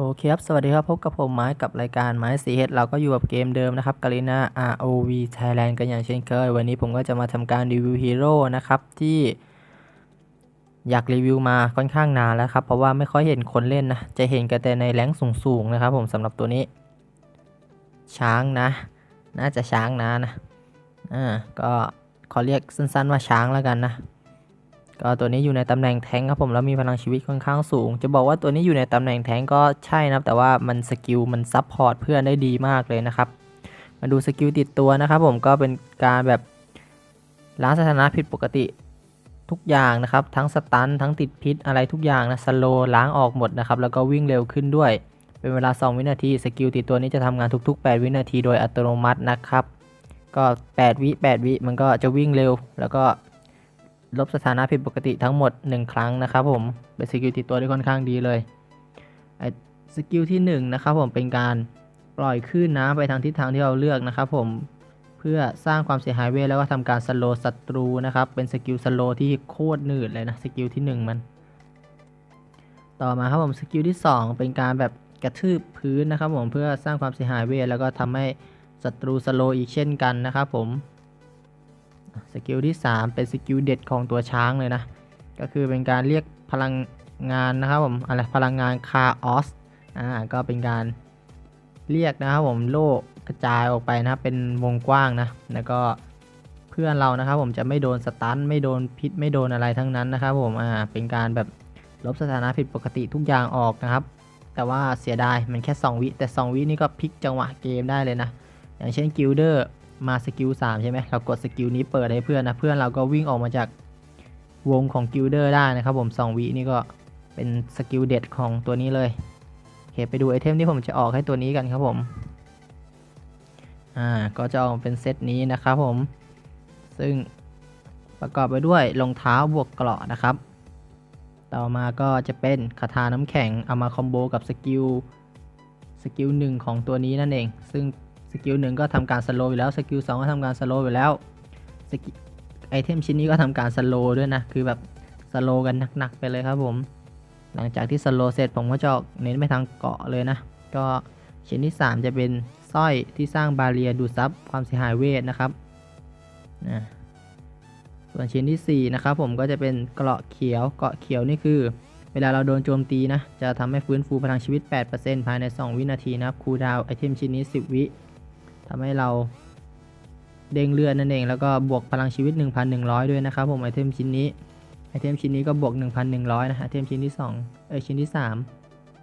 โอเคครับ สวัสดีครับ พบกับผมไม้กับรายการไม้สีเฮดเราก็อยู่กับเกมเดิมนะครับกาลินา ROV Thailand กันอย่างเช่นเคย วันนี้ผมก็จะมาทำการรีวิวฮีโร่นะครับ ที่อยากรีวิวมาค่อนข้างนานแล้วครับ เพราะว่าไม่ค่อยเห็นคนเล่นนะ จะเห็นกันแต่ในแรงสูงๆนะครับผมสำหรับตัวนี้ ช้างนะ น่าจะช้างนะนะอ่าก็ขอเรียกสั้นๆว่าช้างแล้วกันนะ ก็ตัวนี้อยู่ในตำแหน่งแทงครับผมแล้วมีพลังชีวิตค่อนข้างสูง จะบอกว่าตัวนี้อยู่ในตำแหน่งแทงก็ใช่นะครับแต่ว่ามันสกิลมันซับพอร์ตเพื่อนได้ดีมากเลยนะครับ มาดูสกิลติดตัวนะครับผมก็เป็นการแบบล้างสถานะผิดปกติทุกอย่างนะครับ ทั้งสตันทั้งติดพิษอะไรทุกอย่างนะสโลล้างออกหมดนะครับแล้วก็วิ่งเร็วขึ้นด้วย เป็นเวลา 2 วินาทีสกิลติดตัวนี้จะทำงานทุก ๆ 8 วินาทีโดยอัตโนมัตินะครับ ก็ 8 วิ 8 วิมันก็จะวิ่งเร็วแล้วก็ ลบสถานะผิดปกติทั้งหมด 1 ครั้งนะครับผม เป็นสกิลติดตัวที่ค่อนข้างดีเลยสกิลที่1นะครับผมเป็นการปล่อยคลื่นน้ำไปทางทิศทางที่เราเลือกนะครับผมเพื่อสร้างความเสียหายเวทแล้วก็ทำการสโลศัตรูนะครับ เป็นสกิลสโลที่โคตรหนืดเลยนะสกิลที่ 1 มัน ต่อมาครับผมสกิลที่ 2 เป็นการแบบกระทืบพื้นนะครับผมเพื่อสร้างความเสียหายเวทแล้วก็ทำให้ศัตรูสโลอีกเช่นกันนะครับผม สกิลที่ 3 เป็นสกิลเด็ดของตัวช้างเลยนะ ก็คือเป็นการเรียกพลังงานนะครับผมอะไรพลังงานคาออสอ่าก็เป็นการเรียกนะครับผมโลกกระจายออกไปนะครับเป็นวงกว้างนะแล้วก็เพื่อนเรานะครับผมจะไม่โดนสตันไม่โดนพิษไม่โดนอะไรทั้งนั้นนะครับผมอ่าเป็นการแบบลบสถานะผิดปกติทุกอย่างออกนะครับ แต่ว่าเสียดายมันแค่ 2 วิแต่ 2 วินี่ก็พลิกจังหวะเกมได้เลยนะ อย่างเช่นกิลเดอร์ มาสกิล3ใช่ไหมเรากดสกิลนี้เปิดให้เพื่อนนะ เพื่อนเราก็วิ่งออกมาจากวงของกิลเดอร์ได้นะครับผม2วินี่ก็เป็นสกิลเด็ดของตัวนี้เลยโอเคไปดูไอเทมที่ผมจะออกให้ตัวนี้กันครับผม อ่า ก็จะออกเป็นเซตนี้นะครับผม ซึ่งประกอบไปด้วยรองเท้าบวกเกราะนะครับ ต่อมาก็จะเป็นคาถาน้ำแข็งเอามาคอมโบกับสกิลสกิลหนึ่งของตัวนี้นั่นเอง ซึ่ง สกิลหนึ่งก็ทำการสโลว์อยู่แล้ว สกิลสองก็ทำการสโลว์อยู่แล้วสกิไอเทมชิ้นนี้ก็ทำการสโลว์ด้วยนะ คือแบบสโลว์กันหนักๆไปเลยครับผม หลังจากที่สโลว์เสร็จผมก็จะเน้นไปทางเกาะเลยนะ ก็ชิ้นที่ 3 จะเป็นสร้อยที่สร้างบาเรียดูซับความเสียหายเวทนะครับนะส่วนชิ้นที่ 4 นะครับผมก็จะเป็นเกราะเขียว เกราะเขียวนี่คือ เวลาเราโดนโจมตีนะ จะทำให้ฟื้นฟูพลังชีวิต 8%ภายใน 2 วินาทีนะครับ คูดาวไอเทมชิ้นนี้ 10 วิ ทำให้เราเด้งเลือดนั่นเอง แล้วก็บวกพลังชีวิต 1,100 ด้วยนะครับผมไอเทมชิ้นนี้ไอเทมชิ้นนี้ก็บวก 1,100 นะไอเทมชิ้นที่2เอชิ้นที่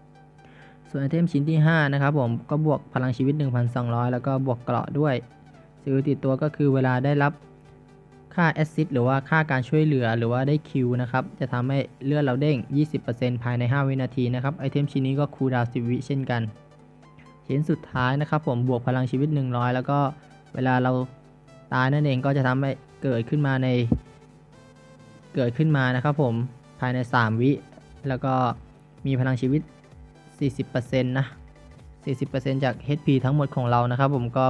3 ส่วนไอเทมชิ้นที่ 5 นะครับผมก็บวกพลังชีวิต 1,200 แล้วก็บวกเกราะด้วยสกิลติดตัวก็คือเวลาได้รับค่าแอสซิดหรือว่าค่าการช่วยเหลือหรือว่าได้คิวนะครับ จะทำให้เลือดเราเด้ง 20%ภายใน 5 วินาทีนะครับ ไอเทมชิ้นนี้ก็คูลดาวน์10 วิเช่นกัน ชิ้นสุดท้ายนะครับผมบวกพลังชีวิต 100 แล้วก็เวลาเราตายนั่นเองก็จะทำให้เกิดขึ้นมาใน เกิดขึ้นมานะครับผมภายใน 3 วิ แล้วก็มีพลังชีวิต 40%นะ 40%จาก HP ทั้งหมดของเรานะครับผมก็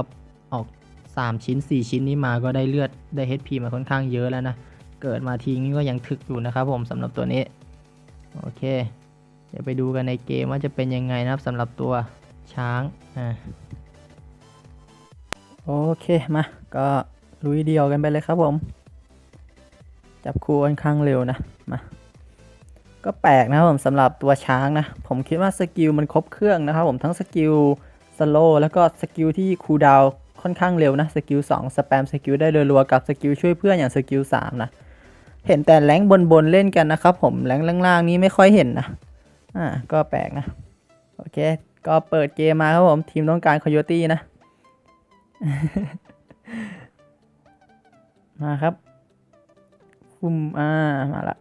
ออก 3 ชิ้น 4 ชิ้นนี้มาก็ได้เลือดได้ HP มาค่อนข้างเยอะแล้วนะ เกิดมาทีนี้ก็ยังถึกอยู่นะครับผมสำหรับตัวนี้ โอเค เดี๋ยวไปดูกันในเกมว่าจะเป็นยังไงนะครับสำหรับตัว ช้างอ่าโอเคมา ก็ลุยเดียวกันไปเลยครับผม จับคู่ค่อนข้างเร็วนะมาก็แปลกนะครับผมสำหรับตัวช้างนะ ผมคิดว่าสกิลมันครบเครื่องนะครับผมทั้งสกิลสโลแล้วก็สกิลที่คูดาวค่อนข้างเร็วนะสกิล2สแปมสกิลได้รัวๆกับสกิลช่วยเพื่อนอย่างสกิล3นะเห็นแต่แรงบนๆเล่นกันนะครับผมแรงล่างๆนี้ไม่ค่อยเห็นนะอ่าก็แปลกนะ โอเค ก็เปิดเกมมาครับผม ทีมต้องการค o โยตี้นะ มาครับฟุมอ่า มาละ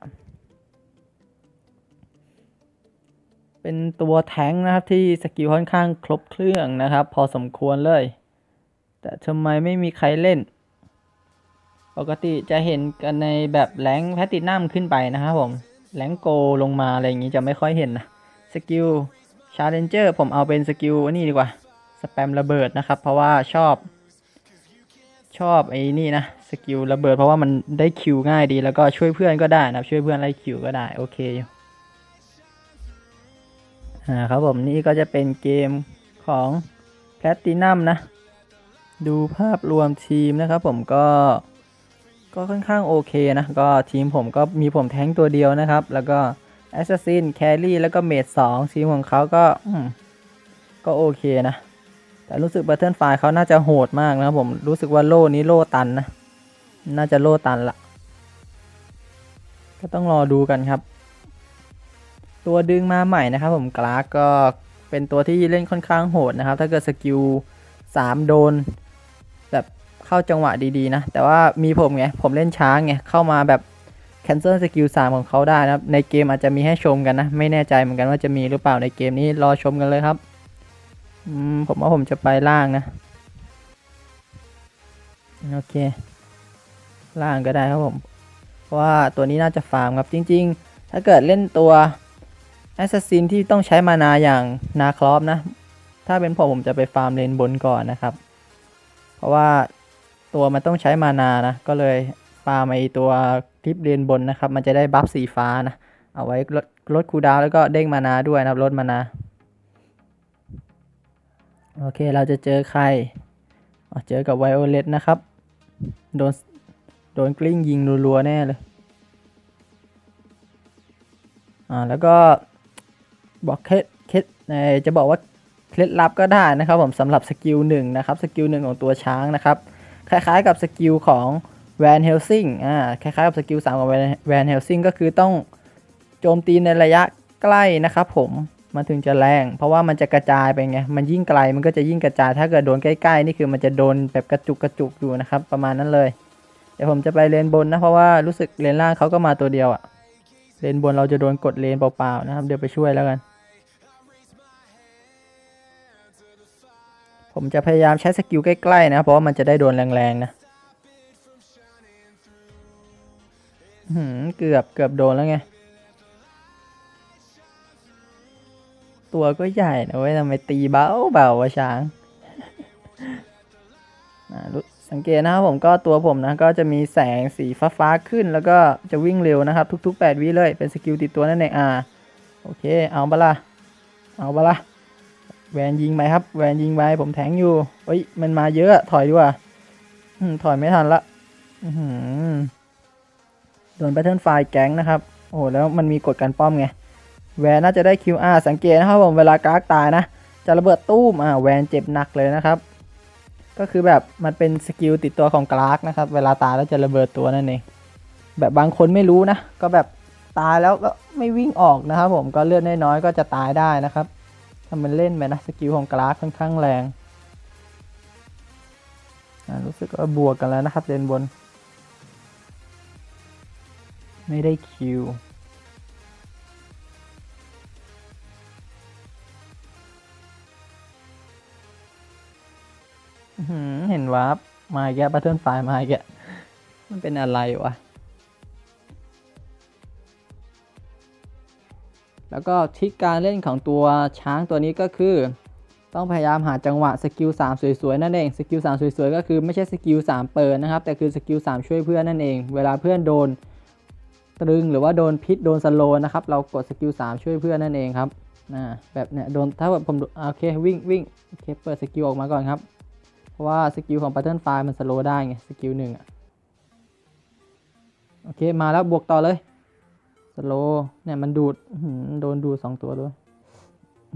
เป็นตัวแทงนะครับที่สกิลค่อนข้างครบเครื่องนะครับ พอสมควรเลย แต่ทำไมไม่มีใครเล่น ปกติจะเห็นกันในแบบแรงแพตตินัมขึ้นไปนะครับผมแรงโกลงมาอะไรอย่างนี้จะไม่ค่อยเห็นนะ สกิล ชาเลนเจอร์ผมเอาเป็นสกิลนี่ดีกว่า สแปมระเบิดนะครับ เพราะว่าชอบ ชอบไอ้นี่นะ สกิลระเบิดเพราะว่ามันได้คิวง่ายดีแล้วก็ช่วยเพื่อนก็ได้นะช่วยเพื่อนไล่คิวก็ได้ โอเคอยู่อ่าครับผมนี่ก็จะเป็นเกมของแพลตินัมนะ ดูภาพรวมทีมนะครับผมก็ก็ค่อนข้างโอเคนะ ก็ทีมผมก็มีผมแท้งตัวเดียวนะครับ แล้วก็ แอสซัสซินแครี่แล้วก็เมดสองทีมของเขาก็ก็โอเคนะ แต่รู้สึกบัตเทิลไฟเขาน่าจะโหดมากนะผมรู้สึกว่าโล่นี้โล่ตันนะ น่าจะโล่ตันละก็ต้องรอดูกันครับ ตัวดึงมาใหม่นะครับผมกลากก็เป็นตัวที่เล่นค่อนข้างโหดนะครับ ถ้าเกิดสกิล3โดนแบบเข้าจังหวะดีๆนะ แต่ว่ามีผมไง ผมเล่นช้างไง เข้ามาแบบ cancel สกิล3ของเขาได้นะครับ ในเกมอาจจะมีให้ชมกันนะ ไม่แน่ใจเหมือนกันว่าจะมีหรือเปล่าในเกมนี้รอชมกันเลยครับผมว่าผมจะไปล่างนะ โอเค ล่างก็ได้ครับผม เพราะว่าตัวนี้น่าจะฟาร์มครับจริง ๆ ถ้าเกิดเล่นตัวแอสซัสซินที่ต้องใช้มานาอย่างนาครอฟนะ ถ้าเป็นผมผมจะไปฟาร์มเลนบนก่อนนะครับ เพราะว่าตัวมันต้องใช้มานานะ ก็เลย ฟาร์มไอตัวคลิปเลนบนนะครับ มันจะได้บัฟสีฟ้านะ เอาไว้ลดลดคูดาวแล้วก็เด้งมานาด้วยนะครับลดมานา โอเคเราจะเจอใคร เจอกับไวโอเลตนะครับ โดน โดนกลิ้งยิงรัวๆ แน่เลย อ่า แล้วก็บอกเคล็ดเคล็ดจะบอกว่าเคล็ดลับก็ได้นะครับผมสำหรับสกิลหนึ่งนะครับ สกิลหนึ่งของตัวช้างนะครับ คล้ายๆกับสกิลของ แวนเฮลซิงอ่าคล้ายๆกับสกิลสามของแวนเฮลซิงก็คือต้องโจมตีในระยะใกล้นะครับผมมันถึงจะแรง เพราะว่ามันจะกระจายไปไง มันยิ่งไกลมันก็จะยิ่งกระจาย ถ้าเกิดโดนใกล้ๆ นี่คือมันจะโดนแบบกระจุกกระจุกอยู่นะครับ ประมาณนั้นเลย เดี๋ยวผมจะไปเลนบนนะ เพราะว่ารู้สึกเลนล่างเขาก็มาตัวเดียวอะเลนบนเราจะโดนกดเลนเปล่าๆนะครับ เดี๋ยวไปช่วยแล้วกัน ผมจะพยายามใช้สกิลใกล้ๆนะ เพราะว่ามันจะได้โดนแรงๆนะ เกือบเกือบโดนแล้วไง ตัวก็ใหญ่นะเว้ยทำไมตีเบาเบาวะช้างอ่าสังเกตนะครับผมก็ตัวผมนะก็จะมีแสงสีฟ้าๆขึ้น แล้วก็จะวิ่งเร็วนะครับ ทุก ๆ 8 วิเลยเป็นสกิลติดตัวนั่นเองอ่าโอเค เอาบละเอาบละแวนยิงไปครับ แวนยิงไปผมแทงอยู่เฮ้ยมันมาเยอะถอยดีกว่าถอยไม่ทันละอื โดนแพทเทิร์นไฟแก๊งนะครับ โอ้โห แล้วมันมีกดการป้อมไง แวนน่าจะได้ QR สังเกตนะครับผม เวลากากตายนะ จะระเบิดตู้ม อ่า แวนเจ็บหนักเลยนะครับ ก็คือแบบมันเป็นสกิลติดตัวของกลากนะครับ เวลาตายแล้วจะระเบิดตัวนั่นเอง แบบบางคนไม่รู้นะ ก็แบบตายแล้วก็ไม่วิ่งออกนะครับผม ก็เลือดน้อยๆก็จะตายได้นะครับทำมันเล่นไปนะ สกิลของกลากค่อนข้างแรง รู้สึกว่าบวกกันแล้วนะครับเลนบน ไม่ได้คิว เห็นวาร์ปมาอีกแกบัตเทิลไฟมาอีกแกมันเป็นอะไรวะ แล้วก็ทิกการเล่นของตัวช้างตัวนี้ก็คือ ต้องพยายามหาจังหวะสกิล3สวยๆ นั่นเอง สกิล3สวยๆ ก็คือไม่ใช่สกิล3เปิดนะครับ แต่คือสกิล3ช่วยเพื่อนนั่นเอง เวลาเพื่อนโดน ตรึงหรือว่าโดนพิษโดนสโลนะครับ เรากดสกิล3ช่วยเพื่อนนั่นเองครับอ่าแบบเนี้ยโดนถ้าแบบผมโอเควิ่งวิ่งโอเคเปิดสกิลออกมาก่อนครับ เพราะว่าสกิลของ Pattern f i มันสโลได้ไงสกิลหนึ่งอะโอเคมาแล้วบวกต่อเลยสโลเนี่ยมันดูดโดนดูดสองตัวด้วย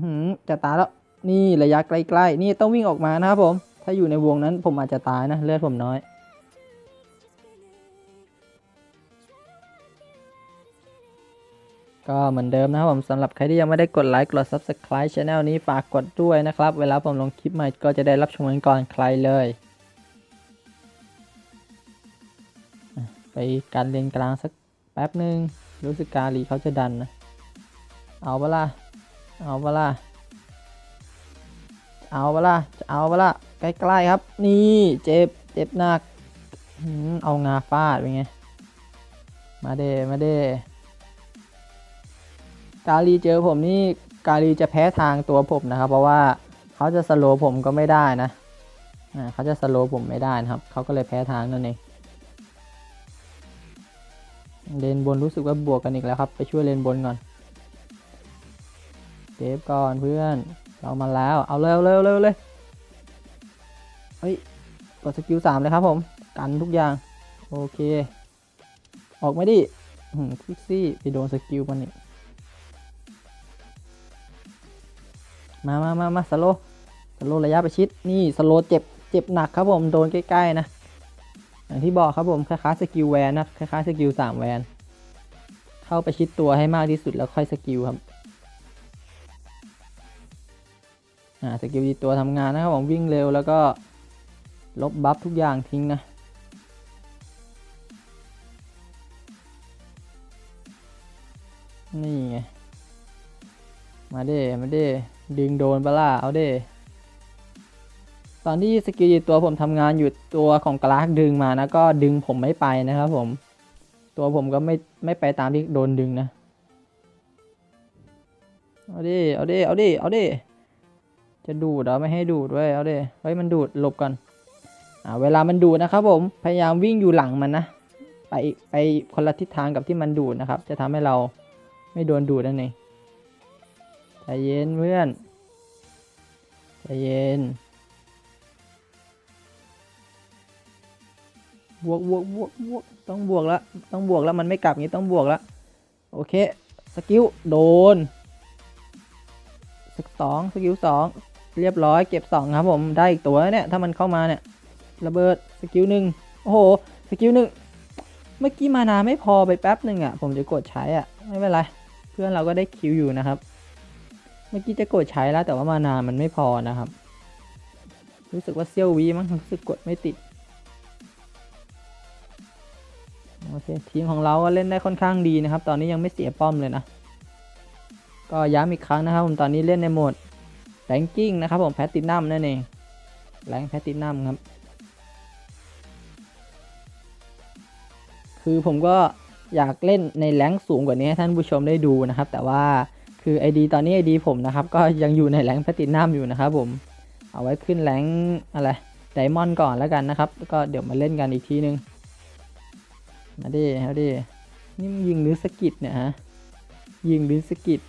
หือจะตายแล้วนี่ระยะใกล้ๆนี่ต้องวิ่งออกมานะครับผม ถ้าอยู่ในวงนั้นผมอาจจะตายนะเลือดผมน้อย ก็เหมือนเดิมนะครับผมสำหรับใครที่ยังไม่ได้กดไลค์กด Subscribe Channel นี้ฝากกดด้วยนะครับ เวลาผมลงคลิปใหม่ก็จะได้รับชมกันก่อนใครเลย ไปการเลนกลางสักแป๊บหนึ่งรู้สึกกาลีเขาจะดันนะ เอาเปะล่าเอาเปะล่าเอาเปะล่าจะเอาเปะล่าใกล้ๆครับ นี่เจ็บเจ็บหนักเอางาฟาดเป็นไงมาเดมาเด กาลีเจอผมนี่กาลีจะแพ้ทางตัวผมนะครับ เพราะว่าเขาจะสโลว์ผมก็ไม่ได้นะอ่าเขาจะสโลว์ผมไม่ได้นะครับ เขาก็เลยแพ้ทางนั่นเองเลนบนรู้สึกว่าบวกกันอีกแล้วครับ ไปช่วยเลนบนก่อนเซฟก่อนเพื่อน เรามาแล้ว เอาเร็วเร็วเร็วเลย เฮ้ย กดสกิลสามเลยครับผม กันทุกอย่าง โอเค ออกไมาดิหืมพิกซี่ ไปโดนสกิลมันนี่ มามามามาสโลสโลระยะประชิด นี่สโลเจ็บ เจ็บหนักครับผม โดนใกล้ๆนะ อย่างที่บอกครับผม คล้ายๆสกิลแวนนะ คล้ายๆสกิลสามแวน เข้าไปชิดตัวให้มากที่สุดแล้วค่อยสกิลครับ อ่า สกิลดีตัวทำงานนะครับผม วิ่งเร็วแล้วก็ลบบัฟทุกอย่างทิ้งนะนี่ไง มาเด้มาเด้ ดึงโดนเปล่าเอาเด้ตอนที่สกิลตัวผมทำงานอยู่ตัวของกลากดึงมานะก็ดึงผมไม่ไปนะครับผม ตัวผมก็ไม่ไม่ไปตามที่โดนดึงนะ เอาดิ เอาดิ เอาดิ เอาดิ จะดูดเหรอไม่ให้ดูดด้วยเอาดิ เฮ้ยมันดูดหลบก่อนอ่าเวลามันดูดนะครับผม พยายามวิ่งอยู่หลังมันนะ ไปไปคนละทิศทางกับที่มันดูดนะครับ จะทำให้เราไม่โดนดูดนั่นเอง เย็นเพื่อนใจเย็นบวกบวกบวกบวกต้องบวกแล้วต้องบวกแล้วมันไม่กลับงี้ต้องบวกแล้วโอเคสกิลโดนสกสองสกิลสองเรียบร้อยเก็บสองครับผมได้อีกตัวเนี่ยถ้ามันเข้ามาเนี่ยระเบิดสกิลหนึ่งโอ้โหสกิลหนึ่งเมื่อกี้มานาไม่พอไปแป๊บหนึ่งอะผมจะกดใช้อะไม่เป็นไรเพื่อนเราก็ได้คิวอยู่นะครับ เมื่อกี้จะกดใช้แล้วแต่ว่ามานามันไม่พอนะครับ รู้สึกว่าเซี่ยววีมั้งรู้สึกกดไม่ติดโอเคทีมของเราก็เล่นได้ค่อนข้างดีนะครับ ตอนนี้ยังไม่เสียป้อมเลยนะ ก็ย้ำอีกครั้งนะครับผมตอนนี้เล่นในโหมดแรงกิ้งนะครับผมแพตตินัมนั่นเองแรงแพตตินัมครับ คือผมก็อยากเล่นในแรงสูงกว่านี้ให้ท่านผู้ชมได้ดูนะครับ แต่ว่า คือ ID ตอนนี้ ID ผมนะครับ ก็ยังอยู่ในแรงแพตตินัมอยู่นะครับผม เอาไว้ขึ้นแรงอะไรไดมอนด์ก่อนแล้วกันนะครับ ก็เดี๋ยวมาเล่นกันอีกทีนึง มาดิเอาดินี่มึงยิงหรือสกิดเนี่ยฮะ ยิงหรือสกิด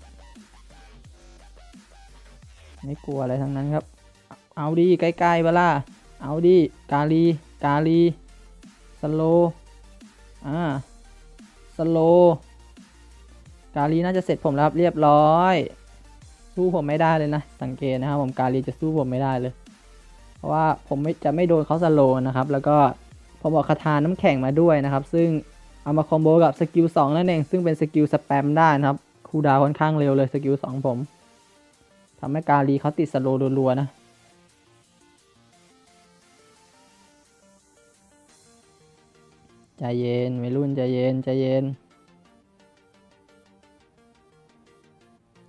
ไม่กลัวอะไรทั้งนั้นครับ เอาดีใกล้ๆเวล่าเอาดีกาลี กาลี สโล อ่า สโล กาลีน่าจะเสร็จผมแล้วครับเรียบร้อย สู้ผมไม่ได้เลยนะ สังเกตนะครับผมกาลีจะสู้ผมไม่ได้เลย เพราะว่าผมจะไม่โดนเขาสโลนะครับ แล้วก็ผมบอกคาถาน้ำแข็งมาด้วยนะครับ ซึ่งเอามาคอมโบกับสกิล2นั่นเอง ซึ่งเป็นสกิลสแปมได้นะครับ คูดาวค่อนข้างเร็วเลยสกิล2ผมทำให้กาลีเขาติดสโลรัวๆนะใจเย็นวัยรุ่นใจเย็นใจเย็น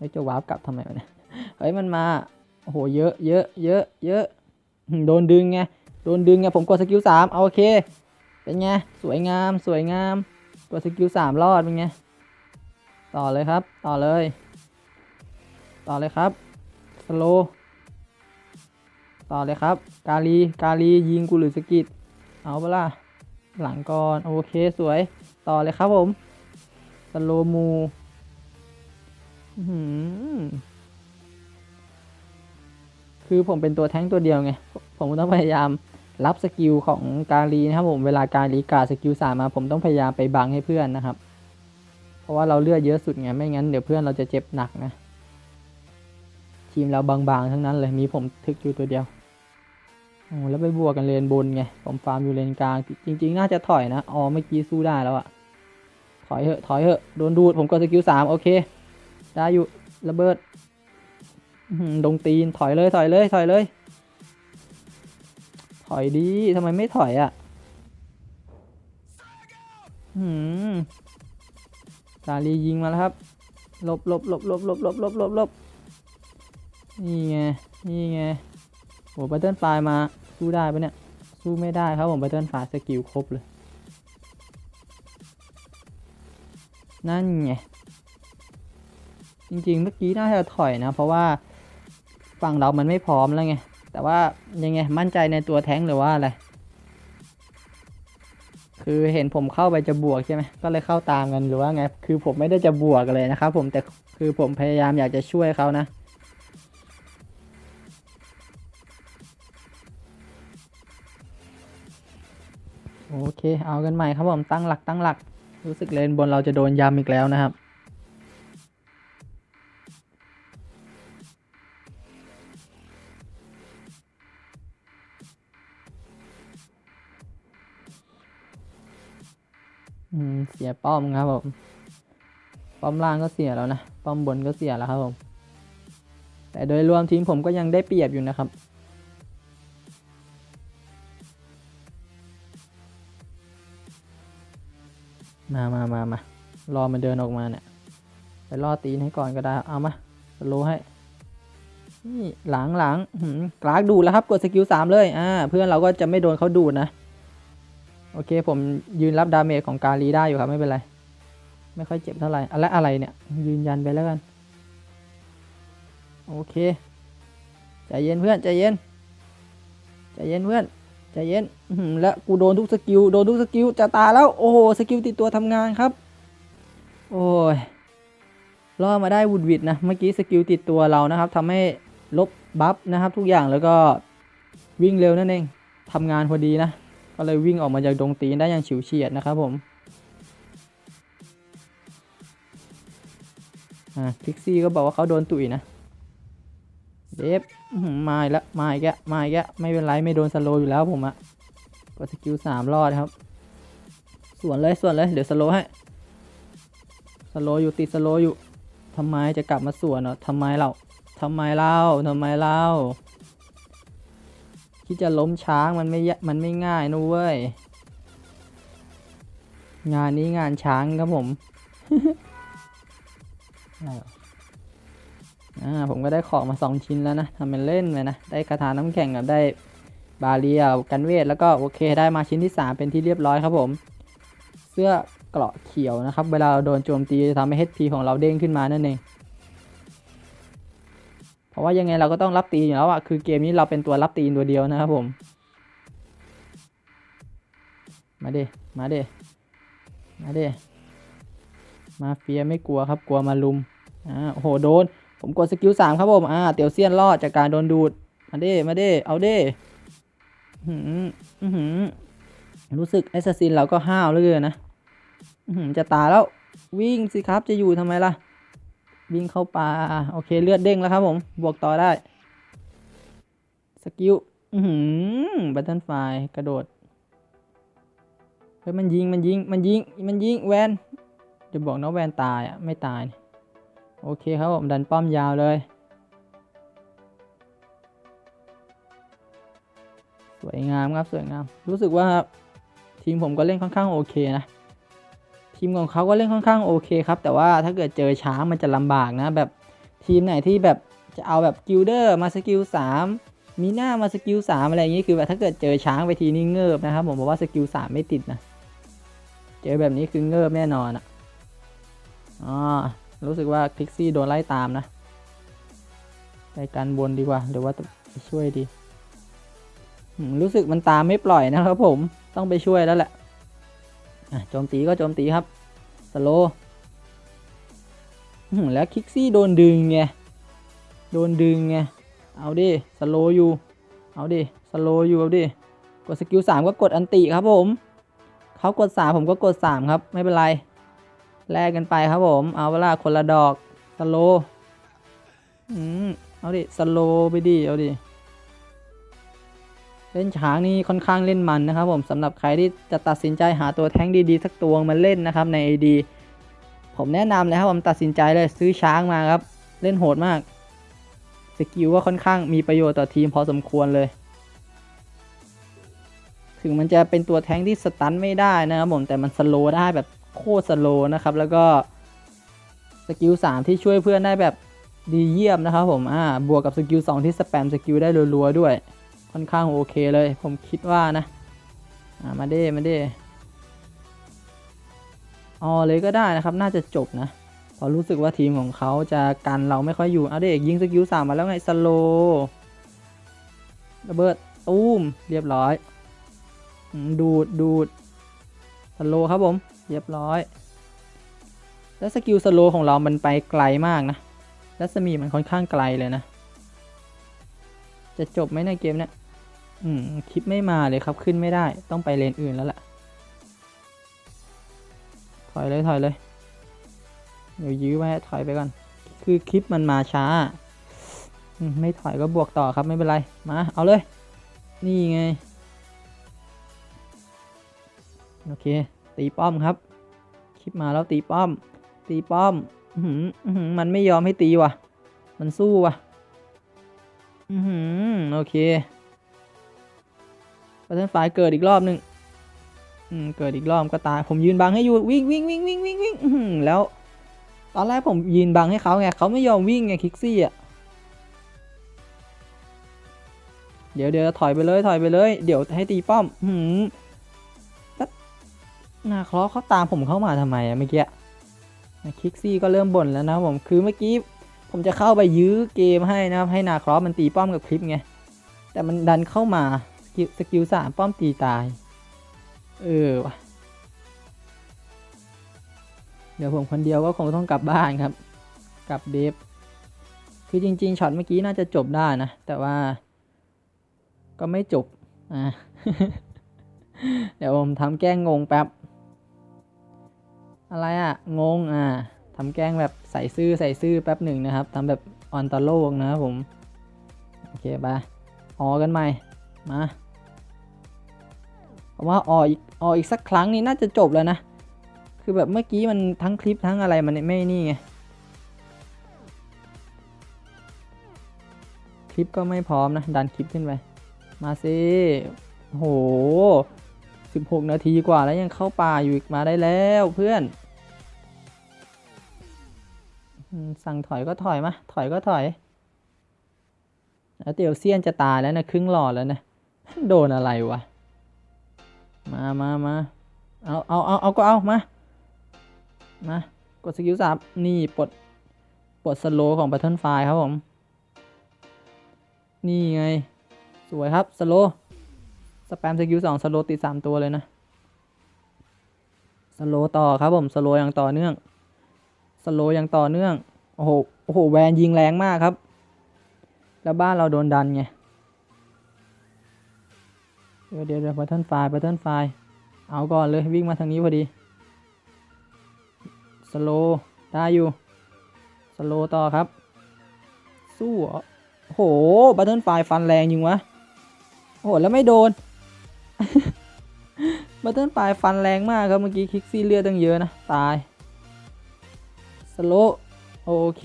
เฮ้จะวาร์ปกลับทำไมวะเนี่ยเฮ้ยมันมาโอ้โหเยอะเยอะเยอะเยอะโดนดึงไงโดนดึงไงผมกดสกิลสามเอาโอเคเป็นไงสวยงามสวยงามกดสกิลสามรอดเป็นไงต่อเลยครับต่อเลย ต่อเลยครับสโลต่อเลยครับ กาลีกาลียิงกูหรือสกิดเอาเปล่าหลังก่อนโอเคสวยต่อเลยครับผมสโลมู คือผมเป็นตัวแท้งตัวเดียวไง ผมต้องพยายามรับสกิลของกาลีนะครับผม เวลากาลีกาสกิลสามมา ผมต้องพยายามไปบังให้เพื่อนนะครับ เพราะว่าเราเลือดเยอะสุดไง ไม่งั้นเดี๋ยวเพื่อนเราจะเจ็บหนักนะ ทีมเราบางๆทั้งนั้นเลย มีผมทึกอยู่ตัวเดียวโอ้แล้วไปบวกกันเลนบนไง ผมฟาร์มอยู่เลนกลาง จริง ๆ น่าจะถอยนะ อ๋อเมื่อกี้สู้ได้แล้วอะถอยเหอะ ถอยเหอะ โดนดูด ผมกดสกิลสามโอเค ได้อยู่ระเบิดอื้อหือดงตีนถอยเลยถอยเลยถอยเลย ถอยดีทำไมไม่ถอยอะหืมกาลียิงมาแล้วครับหลบหลบหลบหลบหลบหลบหลบหลบหลบนี่ไงนี่ไงโอ้บัตเทิลไฟมาสู้ได้ปะเนี่ยสู้ไม่ได้ครับผมบัตเทิลไฟสกิลครบเลย นั่นไง จริงๆ เมื่อกี้น่าจะถอยนะ เพราะว่าฝั่งเรามันไม่พร้อมแล้วไง แต่ว่ายังไงมั่นใจในตัวแท้งหรือว่าอะไร คือเห็นผมเข้าไปจะบวกใช่ไหมก็เลยเข้าตามกันหรือว่าไง คือผมไม่ได้จะบวกเลยนะครับผมแต่คือผมพยายามอยากจะช่วยเขานะโอเค เอากันใหม่ครับผม ตั้งหลักตั้งหลัก รู้สึกเลนบนเราจะโดนยำอีกแล้วนะครับ เสียป้อมครับผม ป้อมล่างก็เสียแล้วนะ ป้อมบนก็เสียแล้วครับผม แต่โดยรวมทีมผมก็ยังได้เปรียบอยู่นะครับ มามามามารอมันเดินออกมาเนี่ย ไปล่อตีนให้ก่อนก็ได้ เอามาสโลให้ นี่หลังหลังกลากดูแล้วครับ กดสกิลสามเลย อ่า เพื่อนเราก็จะไม่โดนเขาดูดนะ โอเค ผมยืนรับดาเมจของการีได้อยู่ครับ ไม่เป็นไร ไม่ค่อยเจ็บเท่าไหร่อะไรอะไรเนี่ย ยืนยันไปแล้วกัน โอเค ใจเย็นเพื่อน ใจเย็น ใจเย็นเพื่อน ใจเย็นแล้วกูโดนทุกสกิล โดนทุกสกิล จะตาแล้ว โอ้โห สกิลติดตัวทำงานครับ โอ้ยรอดมาได้วุดวิดนะ เมื่อกี้สกิลติดตัวเรานะครับทำให้ลบบัฟนะครับทุกอย่างแล้วก็วิ่งเร็วนั่นเองทำงานพอดีนะ ก็เลยวิ่งออกมาจากดงตีนได้อย่างฉิวเฉียดนะครับผมอ่าพิกซี่ก็บอกว่าเขาโดนตุ๋ยนะเดฟมาอีกแล้วมาอีกแล้วมาอีกแล้วไม่เป็นไรไม่โดนสโลอยู่แล้วผมอะกดสกิลสามรอดครับ ส่วนเลยส่วนเลยเดี๋ยวสโลให้สโลอยู่ติดสโลอยู่ทำไมจะกลับมาส่วนเหรอทำไมเราทำไมเล่าทำไมเล่า ที่จะล้มช้างมันไม่ยะมันไม่ง่ายนะเว้ย งานนี้งานช้างครับผมอ่าผมก็ได้ของมาสองชิ้นแล้วนะทำเป็นเล่นไปนะ ได้คาถาน้ำแข็งกับได้บาเรียกันเวทแล้วก็โอเคได้มาชิ้นที่3เป็นที่เรียบร้อยครับผม เสื้อเกราะเขียวนะครับ เวลาเราโดนโจมตีจะทำให้ HP ของเราเด้งขึ้นมานั่นเอง เพราะว่ายังไงเราก็ต้องรับตีอยู่แล้วอะคือเกมนี้เราเป็นตัวรับตีนตัวเดียวนะครับผม มาเดมาเดมาเดมาเฟียไม่กลัวครับกลัวมาลุมอ่าโอ้โหโดน ผมกดสกิลสามครับผมอ่าเตียวเซียนรอดจากการโดนดูดมาเด้มาเด้เอาเด้หืมอื้อหือรู้สึกแอสซัสซินเราก็ห้าวเหลยนะอื้อหือจะตายแล้ววิ่งสิครับจะอยู่ทำไมล่ะ วิ่งเข้าป่าโอเคเลือดเด้งแล้วครับผม บวกต่อได้ สกิลอือหือบัตเทิลไฟกระโดด เฮ้ยมันยิงมันยิงมันยิงมันยิงแวนจะบอกนะแวนตายอะไม่ตาย โอเคครับผมดันป้อมยาวเลย สวยงามครับสวยงาม รู้สึกว่าทีมผมก็เล่นค่อนข้างโอเคนะ ทีมของเขาก็เล่นค่อนข้างโอเคครับ แต่ว่าถ้าเกิดเจอช้างมันจะลำบากนะ แบบทีมไหนที่แบบจะเอาแบบกิลเดอร์มาสกิลสามมีหน้ามาสกิลสามอะไรอย่างนี้คือแบบถ้าเกิดเจอช้างไปทีนี่เงิบนะครับ ผมบอกว่าสกิลสามไม่ติดนะ เจอแบบนี้คือเงิบแน่นอนอะอ๋อรู้สึกว่าพิกซี่โดนไล่ตามนะไปกันบนดีกว่า หรือว่าไปช่วยดี รู้สึกมันตามไม่ปล่อยนะครับผมต้องไปช่วยแล้วแหละ โจมตีก็โจมตีครับ สโลแล้วคิกซี่โดนดึงไง โดนดึงไง เอาดิ สโลอยู่ เอาดิ สโลอยู่ เอาดิ กดสกิลสามก็กดอันติครับผม เขากดสามผมก็กดสามครับ ไม่เป็นไร แลกกันไปครับผม เอาเวลาคนละดอก สโล อืม เอาดิ สโลไปดิ เอาดิ เล่นช้างนี่ค่อนข้างเล่นมันนะครับผมสำหรับใครที่จะตัดสินใจหาตัวแท้งดีๆ สักตัวมาเล่นนะครับใน AD ผมแนะนำเลยครับผมตัดสินใจเลยซื้อช้างมาครับ เล่นโหดมาก สกิลก็ค่อนข้างมีประโยชน์ต่อทีมพอสมควรเลย ถึงมันจะเป็นตัวแท้งที่สตันไม่ได้นะครับผมแต่มันสโลได้แบบโคตรสโลนะครับ แล้วก็สกิล3ที่ช่วยเพื่อนได้แบบดีเยี่ยมนะครับผมอ่าบวกกับสกิล2ที่สแปมสกิลได้รัวๆด้วย ค่อนข้างโอเคเลย ผมคิดว่านะามาเด้มาเด้อ๋อเลยก็ได้นะครับ น่าจะจบนะพอรู้สึกว่าทีมของเขาจะกันเราไม่ค่อยอยู่เอาเด็กยิงสกิลสามมาแล้วไงสโลระเบิดตูมเรียบร้อย ดูดดูดโลครับผม เรียบร้อย แล้วสกิลสโลของเรามันไปไกลมากนะรัศมีมันค่อนข้างไกลเลยนะ จะจบไหมในเกมเนี้ย อืม คลิปไม่มาเลยครับ ขึ้นไม่ได้ ต้องไปเลนอื่นแล้วแหละถอยเลย ถอยเลย เดี๋ยวยื้อไว้ ถอยไปก่อน คือคลิปมันมาช้า ไม่ถอยก็บวกต่อครับ ไม่เป็นไร มา เอาเลย นี่ไง โอเค ตีป้อมครับ คลิปมาแล้วตีป้อม ตีป้อม มันไม่ยอมให้ตีว่ะ มันสู้ว่ะ อือหือ โอเค ปัตเทิลไฟเกิดอีกรอบหนึ่งอืมเกิดอีกรอบก็ตาย ผมยืนบังให้อยู่วิ่งวิ่งวิ่งวิ่งวิ่งวิ่งแล้ว ตอนแรกผมยืนบังให้เขาไงเขาไม่ยอมวิ่งไงคิกซี่อะเดี๋ยวเดี๋ยวถอยไปเลยถอยไปเลย เดี๋ยวให้ตีป้อมหืมนาคลอเขาตามผมเข้ามาทำไมอะเมื่อกี้คิกซี่ก็เริ่มบ่นแล้วนะผมคือเมื่อกี้ผมจะเข้าไปยื้อเกมให้นะครับให้นาคลอมันตีป้อมกับคลิปไงแต่มันดันเข้ามา กิลสกิลสามป้อมตีตาย เออวะเดี๋ยวผมคนเดียวก็คงต้องกลับบ้านครับ กลับเดฟคือจริง ๆช็อตเมื่อกี้น่าจะจบได้นะ แต่ว่า ก็ไม่จบอ่าเดี๋ยวผมทำแกล้งงงแป๊บ อะไรอะงงอ่าทำแกล้งแบบใส่ซื่อใส่ซื่อแป๊บหนึ่งนะครับทำแบบออนตาโลกนะครับผม โอเคไปออกันใหม่ มา ว่าอออีกอออีกสักครั้งนี้น่าจะจบแล้วนะ คือแบบเมื่อกี้มันทั้งคลิปทั้งอะไรมันไม่นี่ไง คลิปก็ไม่พร้อมนะ ดันคลิปขึ้นไป มาสิโหสิบหกนาทีกว่าแล้วยังเข้าป่าอยู่อีกมาได้แล้วเพื่อน สั่งถอยก็ถอยมา ถอยก็ถอยแล้วเตียวเซียนจะตายแล้วนะ ครึ่งหลอดแล้วนะ โดนอะไรวะ มามามาเอาเอาเอาเอาก็เอามา มากดสกิลสามนี่ปลดปลดสโลของ Battle f i ครับผม นี่ไง สวยครับสโลสแปมสกิลสองสโลติดสามตัวเลยนะสโลต่อครับผมสโลอย่างต่อเนื่องสโลอย่างต่อเนื่อง โอ้โหโอ้โหแวนยิงแรงมากครับ แล้วบ้านเราโดนดันไง เดี๋ยวเดี๋ยวเดี๋ยวบัตเทิลไฟบัตเทิลไฟเอาก่อนเลยวิ่งมาทางนี้พอดีสโลได้อยู่สโลต่อครับ สู้อโอ้โหบัตเทิลไฟฟันแรงจริงวะโอ้โหแล้วไม่โดนบัตเทิลไฟฟันแรงมากครับเมื่อกี้คิกซี่เลือดตั้งเยอะนะ ตายสโลโอเค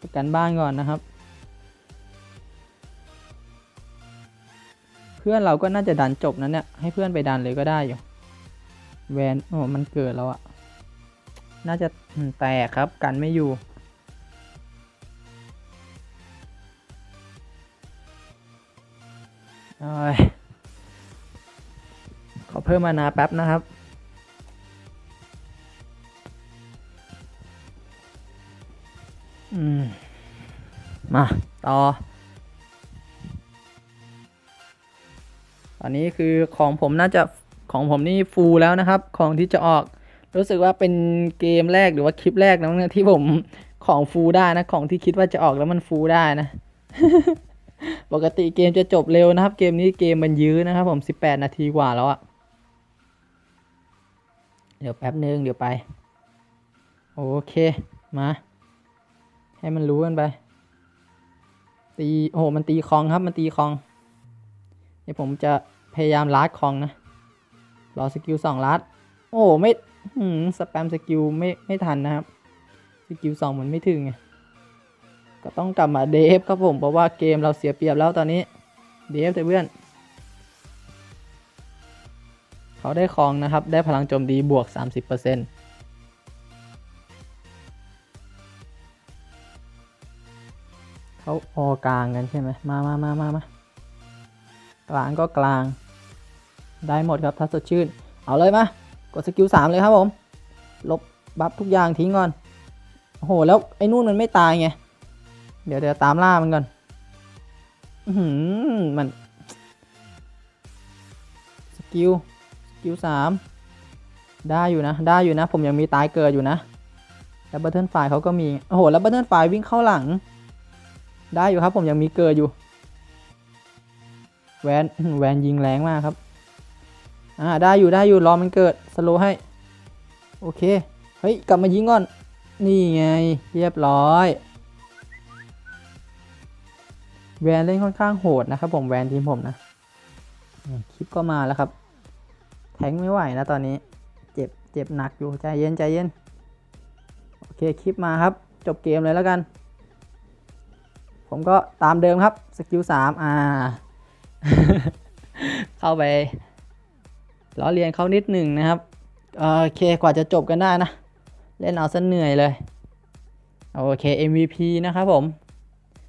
ประกันบ้านก่อนนะครับ พื่อนเราก็น่าจะดันจบนั้นเนี่ยให้เพื่อนไปดันเลยก็ได้อยู่แวนโอ้มันเกิดแล้วอะน่าจะแตกครับกันไม่อยู่โอ้ยขอเพิ่มมานาแป๊บนะครับอืมมา ต่อ อนนี้คือของผมน่าจะของผมนี่ฟูลแล้วนะครับ ของที่จะออก รู้สึกว่าเป็นเกมแรกหรือว่าคลิปแรกนะที่ผมของฟูลได้นะ ของที่คิดว่าจะออกแล้วมันฟูลได้นะ ปกติเกมจะจบเร็วนะครับ เกมนี้เกมมันยื้อนะครับ ผม 18 นาทีกว่าแล้วอะเดี๋ยวแป๊บนึงเดี๋ยวไป โอเค มา ให้มันรู้กันไป ตี โอ้โห มันตีคลองครับ มันตีคลอง เดี๋ยวผมจะ พยายามลัดคลองนะ รอสกิลสองลัดโอ้ไม่หืมสแปมสกิลไม่ไม่ทันนะครับ สกิลสองมันไม่ถึงไง ก็ต้องกลับมาเดฟครับผมเพราะว่าเกมเราเสียเปรียบแล้วตอนนี้ เดฟแต่เพื่อน เขาได้คลองนะครับ ได้พลังโจมตีบวก 30%เขาออกลางกันใช่ไหมมามามามามากลางก็กลาง ได้หมดครับถ้าสดชื่น เอาเลยมากดสกิลสามเลยครับผม ลบบัฟทุกอย่างทิ้งก่อน โอ้โห แล้วไอ้นู่นมันไม่ตายไง เดี๋ยวเดี๋ยวตามล่ามันก่อน อือหือมัน สกิล สกิลสามได้อยู่นะ ได้อยู่นะ ผมยังมีตายเกิดอยู่นะ แล้วบัตเทิลไฟเขาก็มี โอ้โห แล้วบัตเทิลไฟวิ่งเข้าหลัง ได้อยู่ครับ ผมยังมีเกิดอยู่ แวนแวนยิงแรงมากครับ อ่าได้อยู่ได้อยู่รอมันเกิดสโลให้โอเคเฮ้ยกลับมายิงก่อน นี่ไงเรียบร้อย แวนเล่นค่อนข้างโหดนะครับผมแวนทีมผมนะคลิปก็มาแล้วครับ แทงไม่ไหวนะตอนนี้ เจ็บเจ็บหนักอยู่ใจเย็นใจเย็นโอเคคลิปมาครับ จบเกมเลยแล้วกัน ผมก็ตามเดิมครับสกิลสามอ่า เข้าไป ล้อเลียนเขานิดหนึ่งนะครับโอเคกว่าจะจบกันได้นะ เล่นเอาซะเหนื่อยเลยโอเค MVP นะครับผม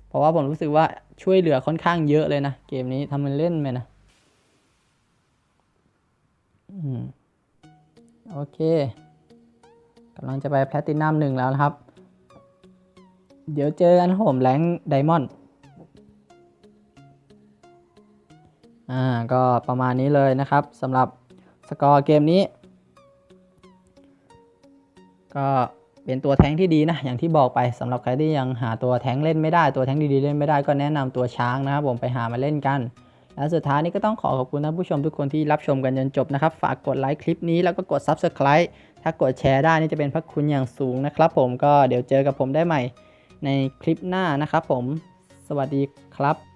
เพราะว่าผมรู้สึกว่าช่วยเหลือค่อนข้างเยอะเลยนะ เกมนี้ทำมันเล่นไปนะอืมโอเคกำลังจะไปแพลตินัมหนึ่งแล้วนะครับ เดี๋ยวเจอกันครับผมแรงไดมอนด์อ่าก็ประมาณนี้เลยนะครับสำหรับ สกอร์เกมนี้ ก็เป็นตัวแท้งที่ดีนะ อย่างที่บอกไปสำหรับใครที่ยังหาตัวแท้งเล่นไม่ได้ ตัวแท้งดีๆเล่นไม่ได้ก็แนะนำตัวช้างนะครับผมไปหามาเล่นกัน และสุดท้ายนี้ก็ต้องขอขอบคุณท่านผู้ชมทุกคนที่รับชมกันจนจบนะครับ ฝากกดไลค์คลิปนี้แล้วก็กด Subscribe ถ้ากดแชร์ได้นี่จะเป็นพระคุณอย่างสูงนะครับผมก็เดี๋ยวเจอกับผมได้ใหม่ในคลิปหน้านะครับผม สวัสดีครับ